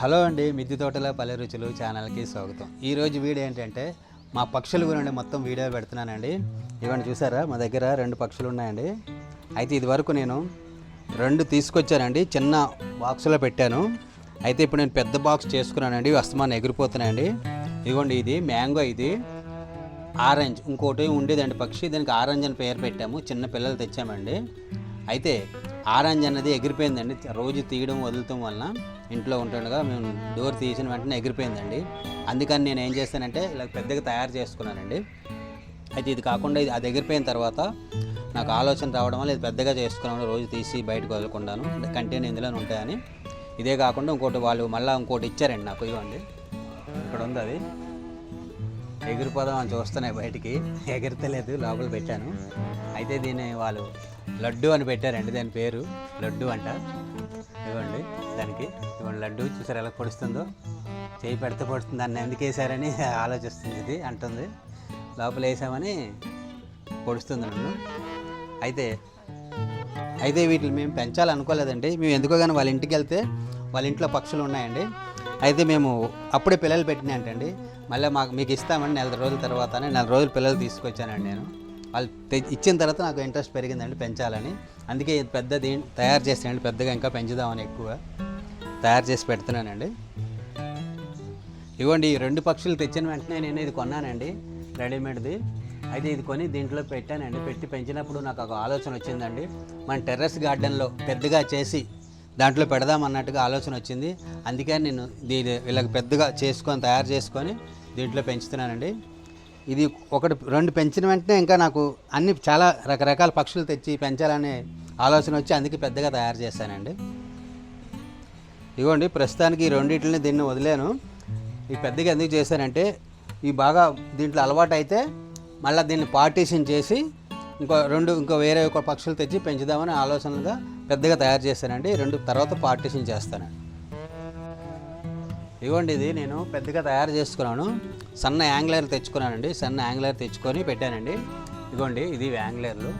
Hello అండి మిద్దె తోటల పల్లె రుచులు ఛానల్కి స్వాగతం. ఈరోజు వీడియో ఏంటంటే మా పక్షుల గురించి మొత్తం వీడియో పెడుతున్నానండి. ఇవన్నీ చూసారా? మా దగ్గర రెండు పక్షులు ఉన్నాయండి. అయితే ఇదివరకు నేను రెండు తీసుకొచ్చానండి. చిన్న బాక్స్లో పెట్టాను. అయితే ఇప్పుడు నేను పెద్ద బాక్స్ చేసుకున్నానండి. ఇవి అస్తమానం ఎగిరిపోతున్నాయండి. ఇదిగోండి ఇది మ్యాంగో ఇది. ఆరెంజ్ ఇంకోటి ఉండేదండి పక్షి దానికి ఆరెంజ్ అని పేరు పెట్టాము చిన్న పిల్లలు తెచ్చామండి. అయితే ఆరెంజ్ అన్నది ఎగిరిపోయిందండి రోజు తీయడం వదులుతాం వలన ఇంట్లో ఉంటుండగా మేము డోర్ తీసిన వెంటనే ఎగిరిపోయిందండి. అందుకని నేను ఏం చేస్తానంటే ఇలా పెద్దగా తయారు చేసుకున్నానండి. అయితే ఇది కాకుండా ఇది అది ఎగిరిపోయిన తర్వాత నాకు ఆలోచన రావడం వల్ల ఇది పెద్దగా చేసుకున్నాను రోజు తీసి బయటకు వదులుకుంటాను కంటైనర్ ఇందులోనే ఉంటాయని. ఇదే కాకుండా ఇంకోటి వాళ్ళు మళ్ళీ ఇంకోటి ఇచ్చారండి నాకు ఇవ్వండి ఇక్కడ ఉంది అది. ఎగిరిపోదాం అని చూస్తున్నాయి బయటికి. ఎగిరితలేదు లోపల పెట్టాను. అయితే దీన్ని వాళ్ళు లడ్డు అని పెట్టారండి దాని పేరు. లడ్డు అంట. ఇవ్వండి దానికి. ఇవ్వండి లడ్డు చూసారు ఎలా పొడుస్తుందో? చేయి పెడితే పొడుస్తుంది దాన్ని ఎందుకు వేసారని ఆలోచిస్తుంది ఇది అంటుంది. లోపల వేసామని పొడుస్తుంది నన్ను. అయితే అయితే వీటిని మేము పెంచాలనుకోలేదండి. మేము ఎందుకో కానీ వాళ్ళ ఇంటికి వెళ్తే వాళ్ళ ఇంట్లో పక్షులు ఉన్నాయండి. అయితే మేము అప్పుడే పిల్లలు పెట్టినాయంటండి. మళ్ళీ మాకు మీకు ఇస్తామని నెల రోజుల తర్వాత నెల రోజులు పిల్లలు తీసుకొచ్చానండి నేను. వాళ్ళు ఇచ్చిన తర్వాత నాకు ఇంట్రెస్ట్ పెరిగిందండి పెంచాలని. అందుకే ఇది పెద్ద దీ తయారు చేసానండి పెద్దగా ఇంకా పెంచుదామని ఎక్కువ తయారు చేసి పెడుతున్నానండి. ఇవ్వండి ఈ రెండు పక్షులు తెచ్చిన వెంటనే నేను ఇది కొన్నానండి రెడీమేడ్ది. అయితే ఇది కొని దీంట్లో పెట్టానండి. పెట్టి పెంచినప్పుడు నాకు ఒక ఆలోచన వచ్చిందండి. మన టెర్రస్ గార్డెన్లో పెద్దగా చేసి దాంట్లో పెడదాం అన్నట్టుగా ఆలోచన వచ్చింది. అందుకే నేను దీని వీళ్ళకి పెద్దగా చేసుకొని తయారు చేసుకొని దీంట్లో పెంచుతున్నానండి. ఇది ఒకటి రెండు పెంచిన వెంటనే ఇంకా నాకు అన్ని చాలా రకరకాల పక్షులు తెచ్చి పెంచాలనే ఆలోచన వచ్చి అందుకే పెద్దగా తయారు చేశానండి. ఇదిగోండి ప్రస్తుతానికి ఈ రెండింటిని దీన్ని వదిలేను. ఈ పెద్దగా ఎందుకు చేశానంటే ఈ బాగా దీంట్లో అలవాటు అయితే మళ్ళీ దీన్ని పార్టీషన్ చేసి ఇంకో రెండు ఇంకో వేరే ఒక పక్షులు తెచ్చి పెంచుదామని ఆలోచనగా పెద్దగా తయారు చేశానండి. రెండు తర్వాత పార్టీషన్ చేస్తానండి ఇదిగోండి ఇది నేను పెద్దగా తయారు చేసుకున్నాను. సన్న యాంగ్లర్ తెచ్చుకున్నానండి. సన్న యాంగ్లర్ తెచ్చుకొని పెట్టానండి. ఇదిగోండి ఇది యాంగ్లర్లు.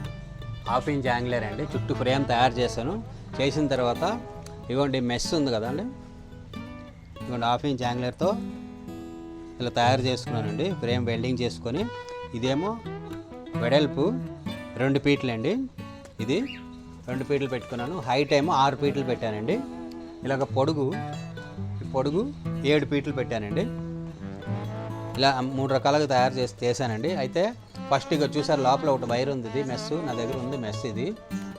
హాఫ్ ఇంచ్ యాంగ్లర్ అండి. చుట్టూ ఫ్రేమ్ తయారు చేశాను. చేసిన తర్వాత ఇదిగోండి మెస్ ఉంది కదండి. ఇదిగోండి హాఫ్ ఇంచ్ యాంగ్లర్తో ఇలా తయారు చేసుకున్నానండి. ఫ్రేమ్ వెల్డింగ్ చేసుకొని ఇదేమో వెడల్పు రెండు పీట్లు అండి ఇది రెండు పీట్లు పెట్టుకున్నాను. హైట్ ఏమో ఆరు పీట్లు పెట్టానండి. ఇలాగ పొడుగు పొడుగు ఏడు పీటలు పెట్టానండి. ఇలా మూడు రకాలుగా తయారు చేసి చేశానండి. అయితే ఫస్ట్ ఇక చూసారు లోపల ఒకటి వైర్ ఉంది ఇది మెస్ నా దగ్గర ఉంది మెస్ ఇది.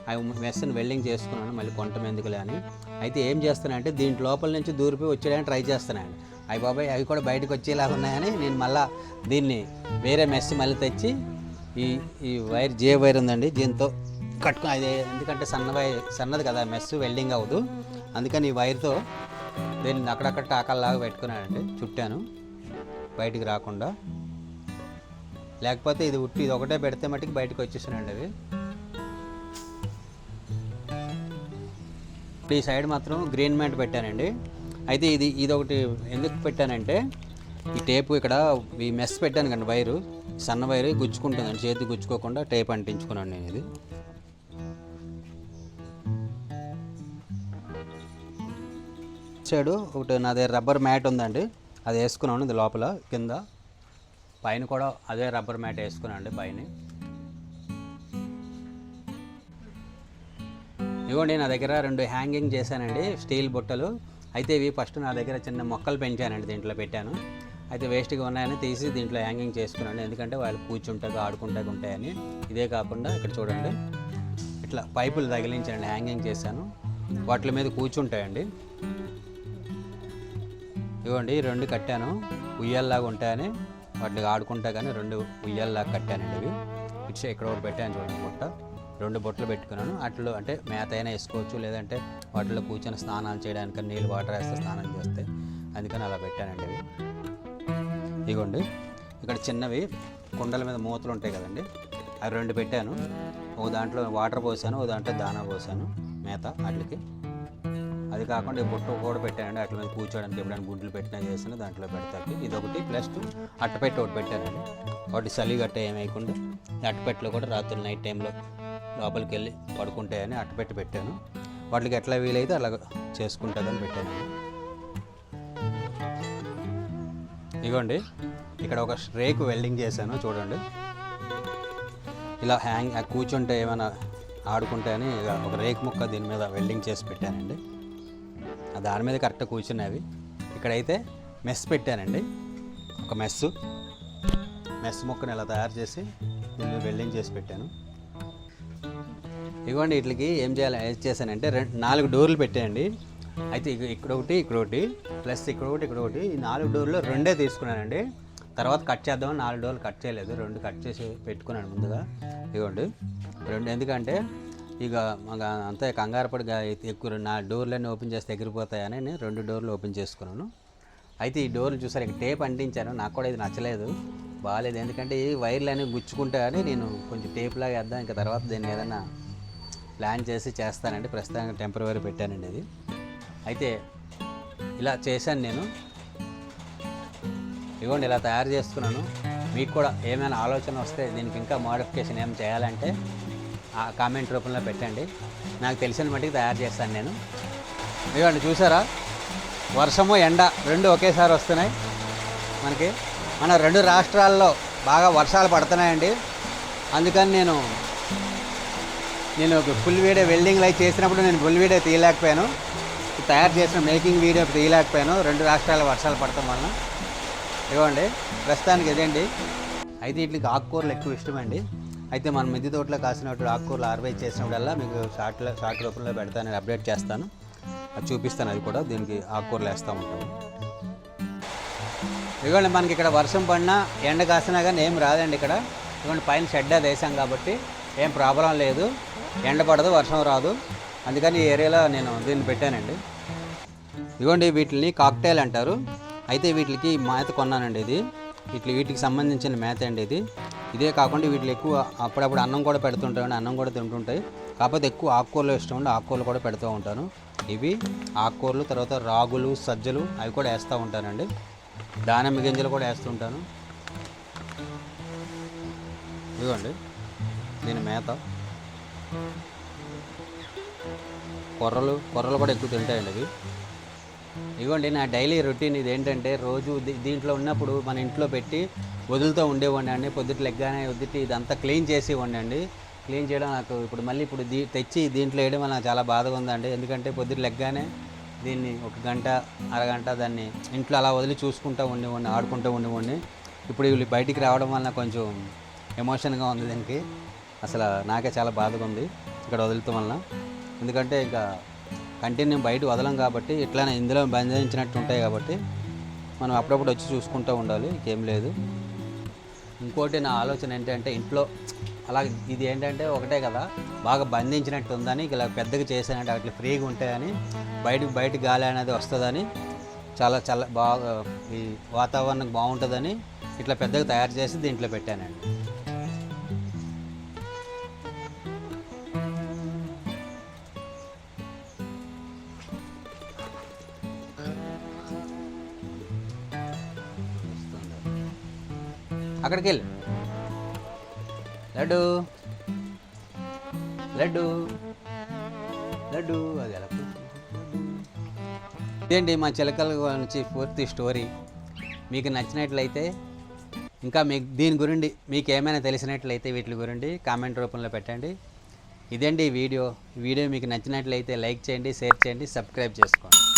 ఆ మెస్ని వెల్డింగ్ చేసుకున్నాను మళ్ళీ కొంట ఎందుకులే అని. అయితే ఏం చేస్తానంటే దీంట్ లోపల నుంచి దూరిపోయి వచ్చేయడానికి ట్రై చేస్తున్నాను అవి బాబాయ్ అవి కూడా బయటకు వచ్చేలాగా ఉన్నాయని నేను మళ్ళా దీన్ని వేరే మెస్ మళ్ళీ తెచ్చి ఈ ఈ వైర్ జే వైర్ ఉందండి దీంతో కట్టుకు అది ఎందుకంటే సన్న వైర్ సన్నది కదా మెస్ వెల్డింగ్ అవ్వదు. అందుకని ఈ వైర్తో దీన్ని అక్కడక్కడ టాకాలలాగా పెట్టుకున్నానండి చుట్టాను. బయటికి రాకుండా. లేకపోతే ఇది ఉట్టి ఇది ఒకటే పెడితే మట్టుకు బయటకు వచ్చేసానండి అవి. ఈ సైడ్ మాత్రం గ్రీన్ మ్యాట్ పెట్టానండి. అయితే ఇది ఇది ఒకటి ఎందుకు పెట్టానంటే ఈ టేపు ఇక్కడ ఈ మెస్ పెట్టాను కండి వైరు సన్న వైరు గుచ్చుకుంటుందండి చేతి గుచ్చుకోకుండా టేప్ అంటించుకున్నాను నేను ఇది. సైడు ఒకటి నా దగ్గర రబ్బర్ మ్యాట్ ఉందండి. అది వేసుకున్నాను ఇది లోపల కింద. పైన కూడా అదే రబ్బర్ మ్యాట్ వేసుకున్నాండి పైన. ఇవ్వండి నా దగ్గర రెండు హ్యాంగింగ్ చేశానండి స్టీల్ బుట్టలు. అయితే ఇవి ఫస్ట్ నా దగ్గర చిన్న మొక్కలు పెంచానండి దీంట్లో పెట్టాను. అయితే వేస్ట్గా ఉన్నాయని తీసి దీంట్లో హ్యాంగింగ్ చేసుకున్నాను. ఎందుకంటే వాళ్ళు కూర్చుంటాక ఆడుకుంటాక ఉంటాయని. ఇదే కాకుండా ఇక్కడ చూడండి ఇట్లా పైపులు తగిలించండి హ్యాంగింగ్ చేశాను. వాటి మీద కూర్చుంటాయండి. ఇవ్వండి రెండు కట్టాను. ఉయ్యాల్లాగా ఉంటాయని వాటికి ఆడుకుంటా కానీ రెండు ఉయ్యాల్లాగా కట్టానండి ఇవి. ఇట్స్ ఇక్కడ ఒకటి పెట్టాను చూడండి బుట్ట. రెండు బొట్టలు పెట్టుకున్నాను. అట్లు అంటే మేత అయినా వేసుకోవచ్చు లేదంటే వాటిలో కూర్చొని స్నానాలు చేయడానికి నీళ్ళు వాటర్ వేస్తే స్నానం చేస్తే. అందుకని అలా పెట్టానండి ఇవి. ఇగోండి ఇక్కడ చిన్నవి కుండల మీద మూతలు ఉంటాయి కదండి అవి రెండు పెట్టాను. ఓ దాంట్లో వాటర్ పోసాను ఓ దాంట్లో దానా పోసాను మేత వాటికి. అది కాకుండా ఈ బుట్ట కూడా పెట్టానండి. అట్ల మీద కూర్చోడానికి ఎప్పుడైనా గుడ్లు పెట్టినా చేసినా దాంట్లో పెడతాకి ఇది ఒకటి ప్లస్ అట్టపెట్టి ఒకటి పెట్టానండి. ఒకటి చలి గట్ట ఏమైకుండా అట్టపెట్టలో కూడా రాత్రి నైట్ టైంలో లోపలికి వెళ్ళి పడుకుంటాయని అట్టపెట్టి పెట్టాను. వాటికి ఎట్లా వీలైతే అలా చేసుకుంటుందని పెట్టాను ఇగోండి ఇక్కడ ఒక రేకు వెల్డింగ్ చేశాను చూడండి. ఇలా హ్యాంగ్ కూర్చుంటే ఏమైనా ఆడుకుంటాయని ఇక ఒక రేకు ముక్క దీని మీద వెల్డింగ్ చేసి పెట్టానండి. దాని మీద కరెక్ట్గా కూర్చున్నవి ఇక్కడైతే మెస్ పెట్టానండి. ఒక మెస్సు. మెస్ ముక్కను ఇలా తయారు చేసి దీన్ని వెల్డింగ్ చేసి పెట్టాను. ఇదిగోండి వీటికి ఏం చేయాలి ఏం చేశానంటే రెండు నాలుగు డోర్లు పెట్టానండి. అయితే ఇక్కడ ఒకటి ఇక్కడ ఒకటి ప్లస్ ఇక్కడ ఒకటి ఇక్కడ ఒకటి ఈ నాలుగు డోర్లు రెండే తీసుకున్నానండి. తర్వాత కట్ చేద్దామని నాలుగు డోర్లు కట్ చేయలేదు. రెండు కట్ చేసి పెట్టుకున్నాను ముందుగా. ఇదిగోండి రెండు ఎందుకంటే ఇక మాకు కంగారపడి ఎక్కువ నా డోర్లన్నీ ఓపెన్ చేస్తే ఎగిరిపోతాయని నేను రెండు డోర్లు ఓపెన్ చేసుకున్నాను. అయితే ఈ డోర్లు చూసారు ఇక టేప్ అంటించాను. నాకు కూడా ఇది నచ్చలేదు. బాగాలేదు ఎందుకంటే ఈ వైర్లు అనేవి గుచ్చుకుంటాయని నేను కొంచెం టేప్ లాగా వేద్దాం ఇంకా తర్వాత దీన్ని ఏదైనా ప్లాన్ చేసి చేస్తానండి. ప్రస్తుతానికి టెంపరీ పెట్టానండి ఇది. అయితే ఇలా చేశాను నేను. ఇదిగోండి ఇలా తయారు చేసుకున్నాను. మీకు కూడా ఏమైనా ఆలోచన వస్తే దీనికి ఇంకా మోడిఫికేషన్ ఏం చేయాలంటే కామెంట్ రూపంలో పెట్టండి. నాకు తెలిసిన మట్టికి తయారు చేస్తాను నేను. ఇవ్వండి చూసారా? వర్షము ఎండ రెండు ఒకేసారి వస్తున్నాయి. మనకి మన రెండు రాష్ట్రాల్లో బాగా వర్షాలు పడుతున్నాయండి. అందుకని నేను నేను ఒక ఫుల్ వీడియో వెల్డింగ్ లైట్ చేసినప్పుడు నేను ఫుల్ వీడియో తీయలేకపోయాను. తయారు చేసిన మేకింగ్ వీడియో తీయలేకపోయాను. రెండు రాష్ట్రాల వర్షాలు పడటం వలన. ఇవ్వండి ప్రస్తుతానికి ఇదండి. అయితే వీటికి ఆకుకూరలు ఎక్కువ ఇష్టమండి. అయితే మన మిద్దె తోటలో కాసినట్టు ఆకుకూరలు ఆర్వైజ్ చేసినప్పుడల్లా మీకు షార్ట్లో షార్ట్ రూపంలో పెడతాను అప్డేట్ చేస్తాను. అది చూపిస్తాను అది కూడా దీనికి ఆకుకూరలు వేస్తూ ఉంటాను ఇదిగోండి మనకి ఇక్కడ వర్షం పడినా ఎండ కాసినా కానీ ఏం రాదండి ఇక్కడ. ఇదిగోండి పైన షెడ్ అది వేసాం కాబట్టి ఏం ప్రాబ్లం లేదు. ఎండ పడదు వర్షం రాదు. అందుకని ఈ ఏరియాలో నేను దీన్ని పెట్టానండి. ఇదిగోండి వీటిని కాక్టైల్ అంటారు. అయితే వీటికి మేత కొన్నానండి ఇది. వీటి వీటికి సంబంధించిన మేత అండి ఇది. ఇదే కాకుండా వీటిలో ఎక్కువ అప్పుడప్పుడు అన్నం కూడా పెడుతుంటామండి అన్నం కూడా తింటుంటాయి. కాకపోతే ఎక్కువ ఆకుకూరలు ఇష్టం ఉండి ఆకుకూరలు కూడా పెడుతూ ఉంటాను. ఇవి ఆకుకూరలు తర్వాత రాగులు సజ్జలు అవి కూడా వేస్తూ ఉంటానండి. దానిమ్మ గింజలు కూడా వేస్తుంటాను ఇదిగోండి. నేను మేత. కొర్రలు కొర్రలు కూడా ఎక్కువ తింటాయండి అవి ఇదిగోండి నా డైలీ రొటీన్ ఇది ఏంటంటే రోజు దీంట్లో ఉన్నప్పుడు మన ఇంట్లో పెట్టి వదులుతూ ఉండేవాడిని అండి. పొద్దుట లెగ్గానే వద్దుటి ఇదంతా క్లీన్ చేసి ఉండండి క్లీన్ చేయడం నాకు ఇప్పుడు మళ్ళీ ఇప్పుడు దీ తెచ్చి దీంట్లో వేయడం వల్ల నాకు చాలా బాధగా ఉందండి. ఎందుకంటే పొద్దుట లెగ్గానే దీన్ని ఒక గంట అరగంట దాన్ని ఇంట్లో అలా వదిలి చూసుకుంటూ ఉండేవాడిని ఆడుకుంటూ ఉండేవాడిని. ఇప్పుడు వీళ్ళు బయటికి రావడం వల్ల కొంచెం ఎమోషన్గా ఉంది దీనికి. అసలు నాకే చాలా బాధగా ఉంది ఇక్కడ వదులుతాం వలన. ఎందుకంటే ఇంకా కంటిన్యూ బయట వదలం కాబట్టి ఇట్లానే ఇందులో బంధించినట్టు ఉంటాయి కాబట్టి మనం అప్పుడప్పుడు వచ్చి చూసుకుంటూ ఉండాలి ఇంకేం లేదు. ఇంకోటి నా ఆలోచన ఏంటంటే ఇంట్లో అలా ఇది ఏంటంటే ఒకటే కదా బాగా బంధించినట్టు ఉందని ఇలా పెద్దగా చేసానంటే అట్లా ఫ్రీగా ఉంటాయని బయటకు బయట గాలి అనేది వస్తుందని చాలా చాలా బాగా ఈ వాతావరణం బాగుంటుందని ఇట్లా పెద్దగా తయారు చేసి దీంట్లో పెట్టానండి. అక్కడికి వెళ్ళి లడ్డు. లడ్డు. లడ్డు. అది ఎలా ఇదేంటి మా చిలకల గురించి పూర్తి స్టోరీ. మీకు నచ్చినట్లయితే ఇంకా మీకు దీని గురించి మీకు ఏమైనా తెలిసినట్లయితే వీటి గురించి కామెంట్ రూపంలో పెట్టండి. ఇదండి వీడియో? వీడియో మీకు నచ్చినట్లయితే లైక్ చేయండి షేర్ చేయండి సబ్స్క్రైబ్ చేసుకోండి.